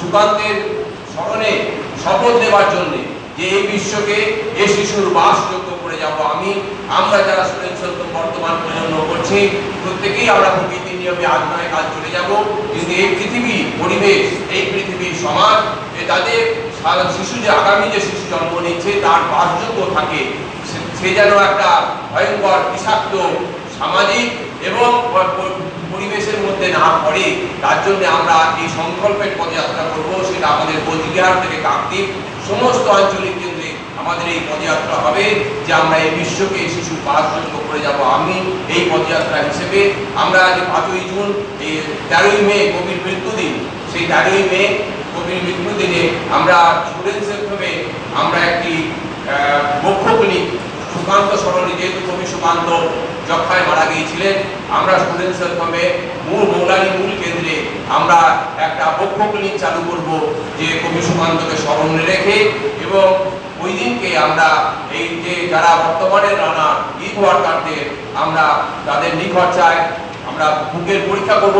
সুকান্তের স্মরণে শপথ নেবার জন্য যে এই বিশ্বকে এ শিশুর বাসযোগ্য করে যাব আমি, আমরা যারা স্টুডেন্ট সত্য বর্তমান প্রজন্ম করছি, প্রত্যেকেই আমরা প্রকৃতির নিয়মে আজ নয় কাজ চলে যাব। কিন্তু এই পৃথিবী, পরিবেশ, এই পৃথিবীর সমাজ তাদের শিশু যে, আগামী যে শিশু জন্ম নিচ্ছে, তার বাসযোগ্য থাকে সে যেন একটা ভয়ঙ্কর, বিষাক্ত, সামাজিক এবং পরিবেশের মধ্যে না পড়ে তার জন্য আমরা এই সংকল্পের পদযাত্রা করব সেটা আমাদের কোচবিহার থেকে কাকদ্বীপ সমস্ত আঞ্চলিক কেন্দ্রে আমাদের এই পদযাত্রা হবে যে আমরা এই বিশ্বকে শিশু বাসযোগ্য করে যাব। আমি এই পদযাত্রা হিসেবে আমরা আজ পাঁচই জুন এই তেরোই মে কবির মৃত্যুদিন সেই তেরোই মে কবির মৃত্যুদিনে আমরা স্টুডেন্টসের ভাবে আমরা একটি আহ, বক্ষ ক্লিনিক সুকান্ত স্মরণে যেহেতু কবি সুকান্ত যক্ষায় মারা গিয়েছিলেন। আমরা স্টুডেন্টসের ফর্মে মূল মৌলানি মূল কেন্দ্রে আমরা একটা বক্ষ ক্লিনিক চালু করব, যে কবি সুকান্তকে স্মরণে রেখে। এবং ওই দিনকে আমরা এই যে যারা বর্তমানে নানা ঈদ ওয়ার্কারদের আমরা তাদের নিখরচায় আমরা বুকের পরীক্ষা করব